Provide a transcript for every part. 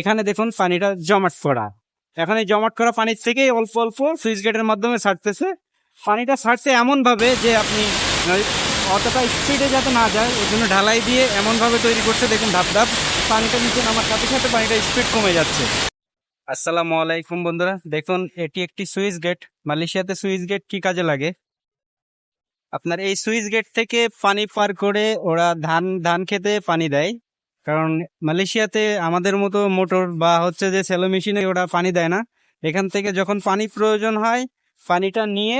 এখানে দেখুন পানিটা জমাট করা। এখন এই জমাট করা পানির থেকেই অল্প অল্প সুইচ গেটের মাধ্যমে ছাড়তেছে। পানিটা ছাড়ছে এমন ভাবে যে আপনি অতটা স্পিডে যাতে না যায় ওই জন্য ঢালাই দিয়ে এমন ভাবে তৈরি করছে। দেখুন ধাপ ধাপ পানিটা নিচে নামার সাথে সাথে পানিটা স্পিড কমে যাচ্ছে। আসসালামু আলাইকুম বন্ধুরা, দেখুন এটি একটি সুইচ গেট। মালয়েশিয়াতে সুইচ গেট কি কাজে লাগে? আপনার এই সুইচ গেট থেকে পানি পার করে ওরা ধান ধান খেতে পানি দেয়। কারণ মালয়েশিয়াতে আমাদের মতো মোটর বা হচ্ছে যে সেলো মেশিনে ওরা পানি দেয় না। এখান থেকে যখন পানি প্রয়োজন হয়, পানিটা নিয়ে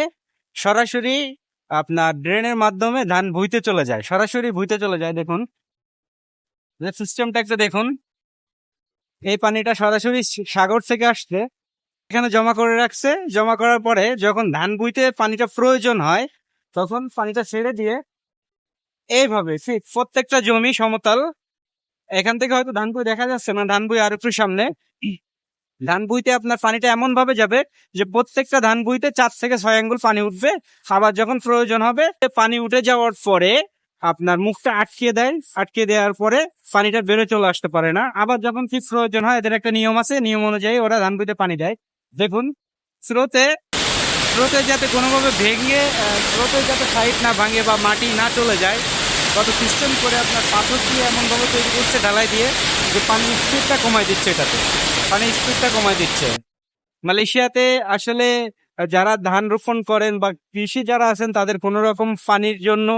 সরাসরি আপনার ড্রেনের মাধ্যমে ধান ভুইতে চলে যায়। সরাসরি ভুইতে চলে যায়, দেখুন। সিস্টেমটা একটা দেখুন। এই পানিটা সরাসরি সাগর থেকে আসছে। এখানে জমা করে রাখছে। জমা করার পরে যখন ধান বুইতে পানিটা প্রয়োজন হয়, তখন পানিটা ছেড়ে দিয়ে এইভাবে প্রত্যেকটা জমি সমতল এখান থেকে হয়তো ধান বই দেখা যাচ্ছে না ধান বই আর একটু সামনে। ধান বুইতে আপনার পানিটা এমন ভাবে যাবে যে প্রত্যেকটা ধান বুইতে চার থেকে ছয় আঙ্গুল পানি উঠবে। আবার যখন প্রয়োজন হবে, পানি উঠে যাওয়ার পরে আপনার মুখটা আটকে দেয়। আটকে দেওয়ার পরে পানিটা বেড়ে চলে আসতে পারে না। আবার যখন ঠিক প্রয়োজন হয়, এদের একটা নিয়ম আছে। নিয়ম অনুযায়ী ওরা ধান বুইতে পানি দেয়। দেখুন, স্রোতে স্রোতে যাতে কোনোভাবে ভেঙে স্রোতে যাতে সাইড না ভাঙে বা মাটি না চলে যায় কত সিস্টেম করে আপনার পাথর দিয়ে এমনভাবে তৈরি করছে ঢালাই দিয়ে যে পানির স্পিডটা কমাই দিচ্ছে এটাতে। পানির স্পিডটা কমাই দিচ্ছে। মালয়েশিয়াতে আসলে যারা ধান রোপণ করেন বা কৃষি যারা আছেন, তাদের কোনো রকম পানির জন্য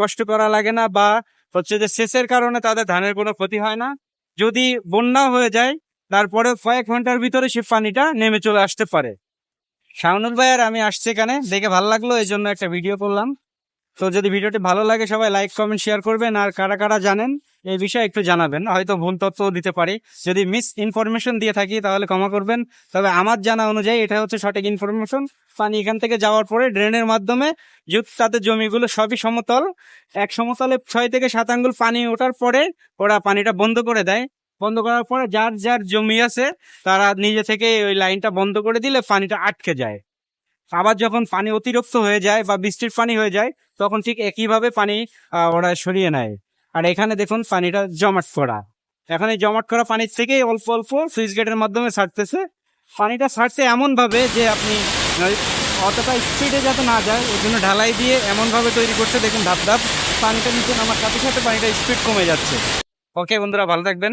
কষ্ট করা লাগে না বা হচ্ছে যে সেচের কারণে তাদের ধানের কোনো ক্ষতি হয় না। যদি বন্যা হয়ে যায় তারপরে কয়েক ঘণ্টার ভিতরে সে পানিটা নেমে চলে আসতে পারে। শাওনুল ভাই আর আমি আসছি এখানে, দেখে ভালো লাগল এই জন্য একটা ভিডিও করলাম। তো যদি ভিডিওটি ভালো লাগে, সবাই লাইক কমেন্ট শেয়ার করবেন। আর কারা কারা জানেন, এই বিষয়ে একটু জানাবেন। হয়তো ভুল তথ্য দিতে পারি। যদি মিস ইনফরমেশন দিয়ে থাকি, তাহলে ক্ষমা করবেন। তবে আমার জানা অনুযায়ী এটা হচ্ছে সঠিক ইনফরমেশন পানি এখান থেকে যাওয়ার পরে ড্রেনের মাধ্যমে যুক্ত তাদের জমিগুলো সবই সমতল। এক সমতলে ছয় থেকে সাত আঙ্গুল পানি ওঠার পরে ওরা পানিটা বন্ধ করে দেয়। বন্ধ করার পরে যার যার জমি আছে, তারা নিজে থেকে ওই লাইনটা বন্ধ করে দিলে পানিটা আটকে যায়। আবার যখন পানি অতিরিক্ত হয়ে যায় বা বৃষ্টির পানি হয়ে যায়, তখন ঠিক একইভাবে পানি ওরা সরিয়ে নেয়। আর এখানে দেখুন পানিটা জমাট করা। এখন জমাট করা পানির থেকেই অল্প অল্প সুইচ গেটের মাধ্যমে ছাড়তেছে। পানিটা ছাড়ছে এমনভাবে যে আপনি অতটা স্পিডে যাতে না যায়, ওই জন্য ঢালাই দিয়ে এমনভাবে তৈরি করছে। দেখুন ধাপ ধাপ পানিটা নিচে নামার সাথে সাথে পানিটা স্পিড কমে যাচ্ছে। ওকে বন্ধুরা, ভালো থাকবেন।